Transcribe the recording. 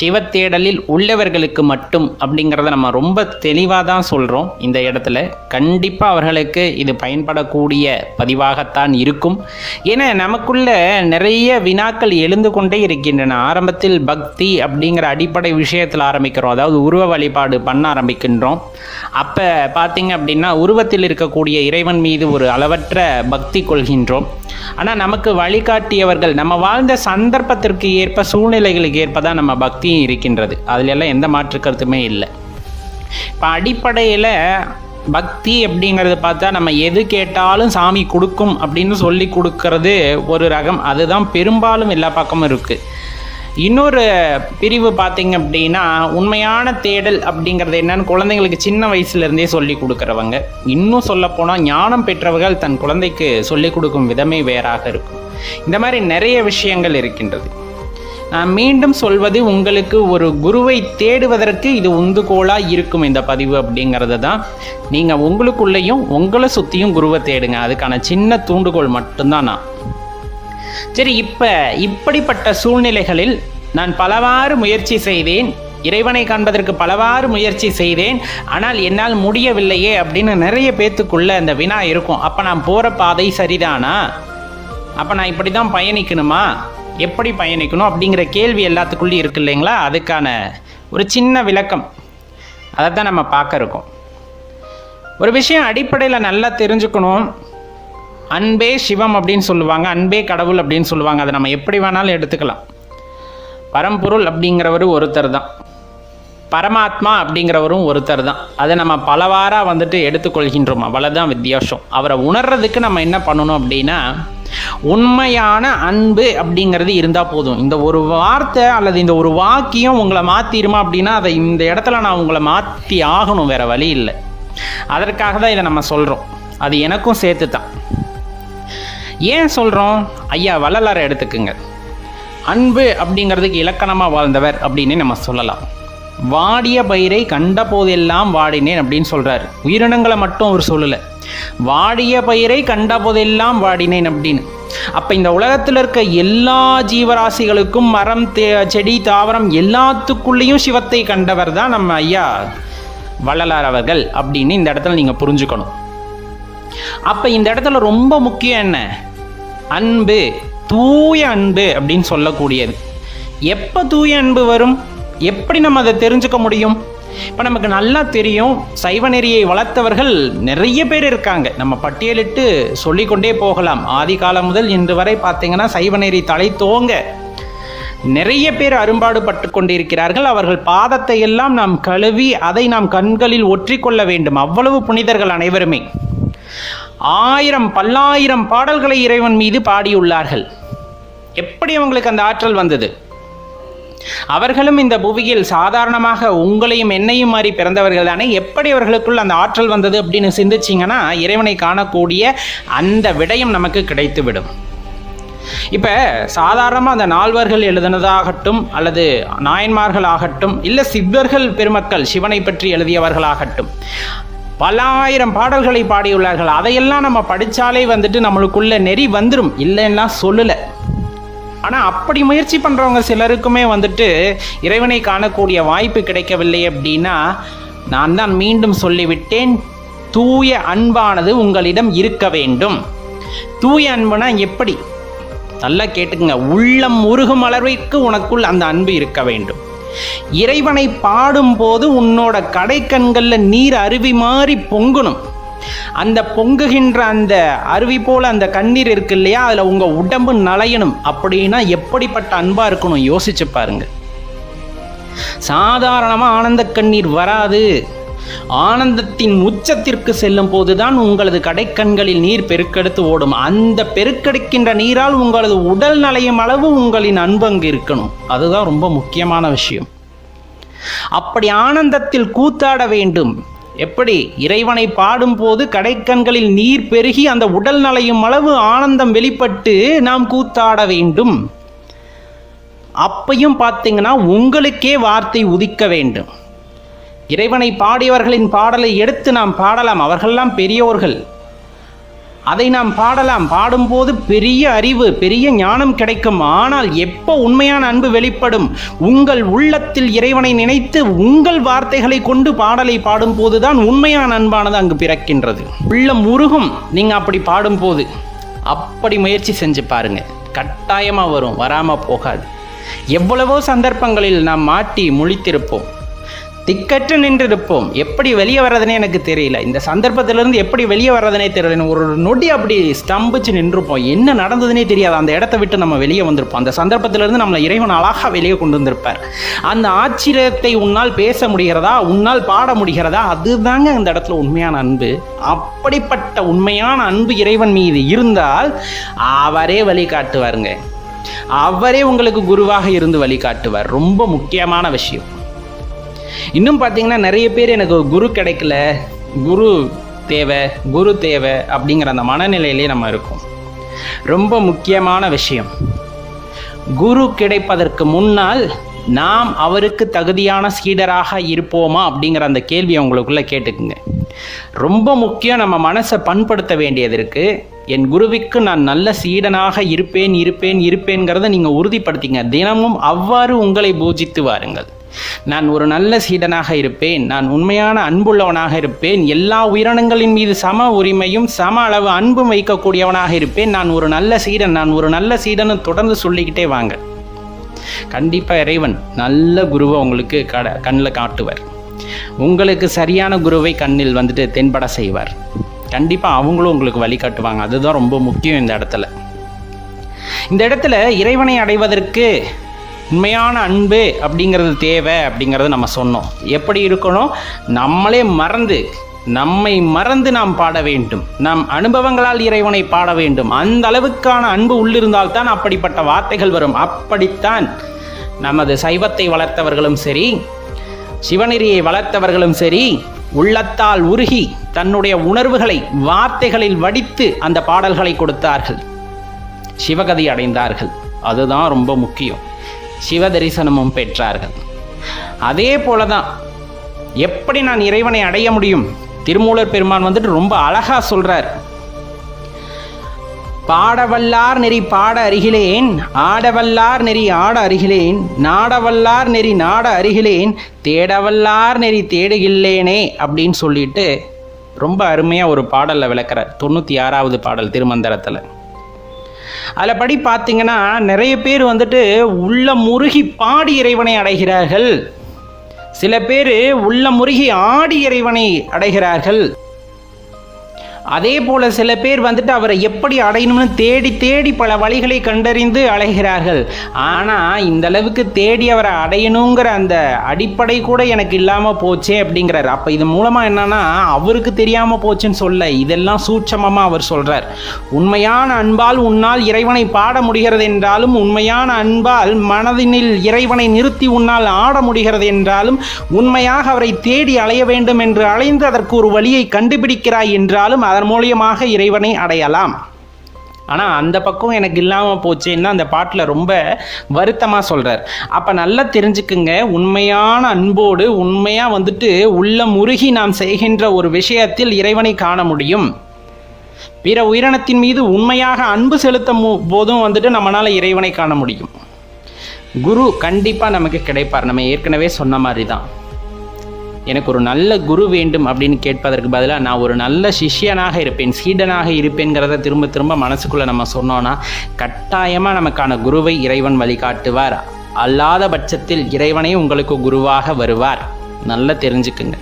சிவத்தேடலில் உள்ளவர்களுக்கு மட்டும் அப்படிங்கிறத நம்ம ரொம்ப தெளிவாக தான் சொல்கிறோம் இந்த இடத்துல கண்டிப்பாக அவர்களுக்கு இது பயன்படக்கூடிய பதிவாகத்தான் இருக்கும். ஏன்னா நமக்குள்ள நிறைய வினாக்கள் எழுந்து கொண்டே இருக்கின்றன. ஆரம்பத்தில் பக்தி அப்படிங்கிற அடிப்படை விஷயத்தில் ஆரம்பிக்கிறோம். அதாவது உருவ வழிபாடு பண்ண ஆரம்பிக்கின்றோம். அப்போ பார்த்தீங்க அப்படின்னா உருவத்தில் இருக்கக்கூடிய இறைவன் மீது ஒரு அளவற்ற பக்தி கொள்கின்றோம். ஆனால் நமக்கு வழிகாட்டியவர்கள் நம்ம வாழ்ந்த சந்தர்ப்பத்திற்கு ஏற்ப சூழ்நிலைகளுக்கு ஏற்ப தான் நம்ம பக்தியும் இருக்கின்றது. அதுல எல்லாம் எந்த மாற்று கருத்துமே இல்லை. இப்போ அடிப்படையில் பக்தி அப்படிங்கிறது பார்த்தா நம்ம எது கேட்டாலும் சாமி கொடுக்கும் அப்படின்னு சொல்லி கொடுக்கறது ஒரு ரகம். அதுதான் பெரும்பாலும் எல்லா பக்கமும் இருக்குது இன்னொரு பிரிவு பார்த்திங்க அப்படின்னா உண்மையான தேடல் அப்படிங்கிறது என்னன்னு குழந்தைங்களுக்கு சின்ன வயசுலேருந்தே சொல்லி கொடுக்குறவங்க. இன்னும் சொல்லப்போனால் ஞானம் பெற்றவர்கள் தன் குழந்தைக்கு சொல்லிக் கொடுக்கும் விதமே வேறாக இருக்கும். இந்த மாதிரி நிறைய விஷயங்கள் இருக்கின்றது. நான் மீண்டும் சொல்வது உங்களுக்கு ஒரு குருவை தேடுவதற்கு இது உந்துகோலாக இருக்கும் இந்த பதிவு அப்படிங்கிறது தான். நீங்கள் உங்களுக்குள்ளேயும் உங்களை சுற்றியும் குருவை தேடுங்க. அதுக்கான சின்ன தூண்டுகோல் மட்டும்தான் நான். சரி இப்போ இப்படிப்பட்ட சூழ்நிலைகளில் நான் பலவாறு முயற்சி செய்தேன். இறைவனை காண்பதற்கு பலவாறு முயற்சி செய்தேன். ஆனால் என்னால் முடியவில்லையே அப்படின்னு நிறைய பேத்துக்குள்ள அந்த வினா இருக்கும். அப்போ நான் போகிற பாதை சரிதானா? அப்போ நான் இப்படி தான் பயணிக்கணுமா? எப்படி பயணிக்கணும் அப்படிங்கிற கேள்வி எல்லாத்துக்குள்ளேயும் இருக்கு இல்லைங்களா? அதுக்கான ஒரு சின்ன விளக்கம். அதை தான் நம்ம பார்க்க இருக்கோம். ஒரு விஷயம் அடிப்படையில் நல்லா தெரிஞ்சுக்கணும். அன்பே சிவம் அப்படின்னு சொல்லுவாங்க அன்பே கடவுள் அப்படின்னு சொல்லுவாங்க. அதை நம்ம எப்படி வேணாலும் எடுத்துக்கலாம். பரம்பொருள் அப்படிங்கிறவர் ஒருத்தர் தான் பரமாத்மா அப்படிங்கிறவரும் ஒருத்தர் தான் அதை நம்ம பலவாராக வந்துட்டு எடுத்துக்கொள்கின்றோம். அவ்வளோதான் வித்தியாசம். அவரை உணர்றதுக்கு நம்ம என்ன பண்ணணும் அப்படின்னா உண்மையான அன்பு அப்படிங்கிறது இருந்தால் போதும். இந்த ஒரு வார்த்தை அல்லது இந்த ஒரு வாக்கியம் உங்களை மாற்றிடுமா அப்படின்னா அதை இந்த இடத்துல நான் உங்களை மாற்றி ஆகணும் வேற வழி இல்லை. அதற்காக தான் இதை நம்ம சொல்கிறோம் அது எனக்கும் சேர்த்து தான் ஏன் சொல்கிறோம் ஐயா வள்ளலாரை எடுத்துக்குங்க. அன்பு அப்படிங்கிறதுக்கு இலக்கணமாக வாழ்ந்தவர் அப்படின்னு நம்ம சொல்லலாம். வாடிய பயிரை கண்ட போதெல்லாம் வாடினேன் அப்படின்னு சொல்கிறார் உயிரினங்களை மட்டும் அவர் சொல்லலை. வாடிய பயிரை கண்டபோதெல்லாம் வாடினேன் அப்படின்னு. அப்போ இந்த உலகத்தில் இருக்க எல்லா ஜீவராசிகளுக்கும் மரம் தே செடி தாவரம் எல்லாத்துக்குள்ளேயும் சிவத்தை கண்டவர் தான் நம்ம ஐயா வள்ளலார் அவர்கள் அப்படின்னு இந்த இடத்துல நீங்கள் புரிஞ்சுக்கணும். அப்போ இந்த இடத்துல ரொம்ப முக்கியம் என்ன? அன்பு தூய அன்பு அப்படின்னு சொல்லக்கூடியது. எப்போ தூய அன்பு வரும்? எப்படி நம்ம அதை தெரிஞ்சுக்க முடியும்? இப்போ நமக்கு நல்லா தெரியும் சைவ நெறியை வளர்த்தவர்கள் நிறைய பேர் இருக்காங்க. நம்ம பட்டியலிட்டு சொல்லிக்கொண்டே போகலாம். ஆதி காலம் முதல் இன்று வரை பார்த்தீங்கன்னா சைவ நெறி தலை தோங்க நிறைய பேர் அரும்பாடு பட்டு கொண்டிருக்கிறார்கள். அவர்கள் பாதத்தை எல்லாம் நாம் கழுவி அதை நாம் கண்களில் ஒற்றிக்கொள்ள வேண்டும். அவ்வளவு புனிதர்கள் அனைவருமே. ஆயிரம் பல்லாயிரம் பாடல்களை இறைவன் மீது பாடியுள்ளார்கள். எப்படி அவங்களுக்கு அந்த ஆற்றல் வந்தது? அவர்களும் இந்த புவியில் சாதாரணமாக உங்களையும் என்னையும் மாறி பிறந்தவர்கள் தானே? எப்படி அவர்களுக்குள் அந்த ஆற்றல் வந்தது அப்படின்னு சிந்திச்சிங்கன்னா இறைவனை காணக்கூடிய அந்த விடயம் நமக்கு கிடைத்துவிடும். இப்போ சாதாரணமாக அந்த நால்வர்கள் எழுதினதாகட்டும் அல்லது நாயன்மார்கள் ஆகட்டும் இல்லை சித்தர்கள் பெருமக்கள் சிவனை பற்றி எழுதியவர்களாகட்டும் பல ஆயிரம் பாடல்களை பாடியுள்ளார்கள். அதையெல்லாம் நம்ம படித்தாலே வந்துட்டு நம்மளுக்குள்ள நெறி வந்துடும் இல்லைன்னா சொல்லலை. ஆனால் அப்படி முயற்சி பண்ணுறவங்க சிலருக்குமே வந்துட்டு இறைவனை காணக்கூடிய வாய்ப்பு கிடைக்கவில்லை அப்படின்னா நான் தான் மீண்டும் சொல்லிவிட்டேன். தூய அன்பானது உங்களிடம் இருக்க வேண்டும். தூய அன்புனா எப்படி? நல்லா கேட்டுக்குங்க. உள்ளம் உருகும் அளவிற்கு உனக்குள் அந்த அன்பு இருக்க வேண்டும். இறைவனை பாடும்போது உன்னோட கடைக்கண்களில் நீர் அருவி மாதிரி பொங்கணும். அந்த பொங்குகின்ற அந்த அருவி போல் அந்த கண்ணீர் இருக்கு இல்லையா? அதில் உங்கள் உடம்பு நலையணும். அப்படின்னா எப்படிப்பட்ட அன்பாக இருக்கணும்? யோசிச்சு பாருங்க. சாதாரணமாக ஆனந்த கண்ணீர் வராது. ஆனந்தத்தின் உச்சத்திற்கு செல்லும் போதுதான் உங்களது கடைக்கண்களில் நீர் பெருக்கெடுத்து ஓடும். அந்த பெருக்கெடுக்கின்ற நீரால் உங்களது உடல் நலையும் அளவு உங்களின் அன்பு அங்கு இருக்கணும். அதுதான் ரொம்ப முக்கியமான விஷயம். அப்படி ஆனந்தத்தில் கூத்தாட வேண்டும். எப்படி? இறைவனை பாடும்போது கடைக்கண்களில் நீர் பெருகி அந்த உடல் நலையும் அளவு ஆனந்தம் வெளிப்பட்டு நாம் கூத்தாட வேண்டும். அப்பையும் பார்த்தீங்கன்னா உங்களுக்கே வார்த்தை உதிக்க வேண்டும். இறைவனை பாடியவர்களின் பாடலை எடுத்து நாம் பாடலாம். அவர்கள்லாம் பெரியோர்கள். அதை நாம் பாடலாம். பாடும்போது பெரிய அறிவு பெரிய ஞானம் கிடைக்கும். ஆனால் எப்போ உண்மையான அன்பு வெளிப்படும்? உங்கள் உள்ளத்தில் இறைவனை நினைத்து உங்கள் வார்த்தைகளை கொண்டு பாடலை பாடும்போது தான் உண்மையான அன்பானது அங்கு பிறக்கின்றது. உள்ளம் உருகும் நீங்கள் அப்படி பாடும்போது அப்படி முயற்சி செஞ்சு பாருங்க. கட்டாயமாக வரும் வராமல் போகாது. எவ்வளவோ சந்தர்ப்பங்களில் நாம் மாட்டி முழித்திருப்போம். திக்கற்று நின்றிருப்போம். எப்படி வெளியே வர்றதுனே எனக்கு தெரியல. இந்த சந்தர்ப்பத்திலிருந்து எப்படி வெளியே வர்றதுனே தெரியல. ஒரு நொடி அப்படி ஸ்தம்பிச்சு நின்றுப்போம் என்ன நடந்ததுனே தெரியாது. அந்த இடத்த விட்டு நம்ம வெளியே வந்திருப்போம். அந்த சந்தர்ப்பத்திலிருந்து நம்மளை இறைவன் அழகாக வெளியே கொண்டு வந்திருப்பார். அந்த ஆச்சரியத்தை உன்னால் பேச முடிகிறதா? உன்னால் பாட முடிகிறதா? அதுதாங்க அந்த இடத்துல உண்மையான அன்பு. அப்படிப்பட்ட உண்மையான அன்பு இறைவன் மீது இருந்தால் அவரே வழிகாட்டுவாருங்க. அவரே உங்களுக்கு குருவாக இருந்து வழிகாட்டுவார். ரொம்ப முக்கியமான விஷயம். இன்னும் பார்த்தீங்கன்னா நிறைய பேர் எனக்கு குரு கிடைக்கல குரு தேவை குரு தேவை அப்படிங்கிற அந்த மனநிலையிலே நம்ம இருக்கோம். ரொம்ப முக்கியமான விஷயம். குரு கிடைப்பதற்கு முன்னால் நாம் அவருக்கு தகுதியான சீடராக இருப்போமா அப்படிங்கிற அந்த கேள்வியை உங்களுக்குள்ளே கேட்டுக்குங்க. ரொம்ப முக்கியம் நம்ம மனசை பண்படுத்த வேண்டியது இருக்குது என் குருவிக்கு நான் நல்ல சீடனாக இருப்பேன் இருப்பேன் இருப்பேன்கிறத நீங்கள் உறுதிப்படுத்திங்க. தினமும் அவ்வாறு உங்களை பூஜித்து வாருங்கள். நான் ஒரு நல்ல சீடனாக இருப்பேன். நான் உண்மையான அன்புள்ளவனாக இருப்பேன். எல்லா உயிரினங்களின் மீது சம உரிமையும் சம அளவு அன்பும் வைக்கக்கூடியவனாக இருப்பேன். நான் ஒரு நல்ல சீடன் நான் ஒரு நல்ல சீடனும் தொடர்ந்து சொல்லிக்கிட்டே வாங்க. கண்டிப்பாக இறைவன் நல்ல குருவை உங்களுக்கு கட கண்ணில் காட்டுவார். உங்களுக்கு சரியான குருவை கண்ணில் வந்துட்டு தென்பட செய்வார். கண்டிப்பாக அவங்களும் உங்களுக்கு வழிகாட்டுவாங்க அதுதான் ரொம்ப முக்கியம் இந்த இடத்துல. இந்த இடத்துல இறைவனை அடைவதற்கு உண்மையான அன்பு அப்படிங்கிறது தேவை அப்படிங்கிறது நம்ம சொன்னோம். எப்படி இருக்கணும்? நம்மளே மறந்து நம்மை மறந்து நாம் பாட வேண்டும். நம் அனுபவங்களால் இறைவனை பாட வேண்டும். அந்த அளவுக்கான அன்பு உள்ளிருந்தால் தான் அப்படிப்பட்ட வார்த்தைகள் வரும். அப்படித்தான் நமது சைவத்தை வளர்த்தவர்களும் சரி சிவநெறியை வளர்த்தவர்களும் சரி உள்ளத்தால் உருகி தன்னுடைய உணர்வுகளை வார்த்தைகளில் வடித்து அந்த பாடல்களை கொடுத்தார்கள். சிவகதி அடைந்தார்கள். அதுதான் ரொம்ப முக்கியம். சிவ தரிசனமும் பெற்றார்கள். அதே போல தான் எப்படி நான் இறைவனை அடைய முடியும்? திருமூலர் பெருமான் வந்துட்டு ரொம்ப அழகா சொல்றார். பாடவல்லார் நெறி பாட அருகிலேன் ஆடவல்லார் நெறி ஆட அருகிலேன் நாடவல்லார் நெறி நாட அருகிலேன் தேடவல்லார் நெறி தேடுகில்லேனே அப்படின்னு சொல்லிட்டு ரொம்ப அருமையாக ஒரு பாடலில் விளக்குறார். தொண்ணூற்றி ஆறாவது பாடல் திருமந்திரத்தில். அதில் படி பார்த்தீங்கன்னா நிறைய பேர் வந்துட்டு உள்ள முருகி பாடி இறைவனை அடைகிறார்கள். சில பேர் உள்ள முருகி ஆடி இறைவனை அடைகிறார்கள். அதே போல சில பேர் வந்துட்டு அவரை எப்படி அடையணும்னு தேடி தேடி பல வழிகளை கண்டறிந்து அலைகிறார்கள். ஆனால் இந்த அளவுக்கு தேடி அவரை அடையணுங்கிற அந்த அடிப்படை கூட எனக்கு இல்லாமல் போச்சே அப்படிங்கிறார். அப்போ இது மூலமாக என்னன்னா அவருக்கு தெரியாமல் போச்சுன்னு சொல்ல இதெல்லாம் சூட்சமமாக அவர் சொல்கிறார் உண்மையான அன்பால் உன்னால் இறைவனை பாட முடிகிறது என்றாலும் உண்மையான அன்பால் மனதினில் இறைவனை நிறுத்தி உன்னால் ஆட முடிகிறது என்றாலும் உண்மையாக அவரை தேடி அலைய வேண்டும் என்று அலைந்து அதற்கு ஒரு வழியை கண்டுபிடிக்கிறாய் என்றாலும் அதன் மூலியமாக இறைவனை அடையலாம். ஆனால் அந்த பக்கம் எனக்கு இல்லாமல் போச்சேன்னு அந்த பாட்டில் ரொம்ப வருத்தமாக சொல்கிறார் அப்போ நல்லா தெரிஞ்சுக்குங்க உண்மையான அன்போடு உண்மையாக வந்துட்டு உள்ள முருகி நாம் செய்கின்ற ஒரு விஷயத்தில் இறைவனை காண முடியும். பிற உயிரினத்தின் மீது உண்மையாக அன்பு செலுத்தும் போதும் வந்துட்டு நம்மளால் இறைவனை காண முடியும். குரு கண்டிப்பாக நமக்கு கிடைப்பார். நம்ம ஏற்கனவே சொன்ன மாதிரி தான் எனக்கு ஒரு நல்ல குரு வேண்டும் அப்படின்னு கேட்பதற்கு பதிலாக நான் ஒரு நல்ல சிஷ்யனாக இருப்பேன் சீடனாக இருப்பேங்கிறத திரும்ப திரும்ப மனசுக்குள்ளே நம்ம சொன்னோன்னா கட்டாயமாக நமக்கான குருவை இறைவன் வழிகாட்டுவார். அல்லாத பட்சத்தில் இறைவனே உங்களுக்கு குருவாக வருவார். நல்லா தெரிஞ்சுக்குங்க.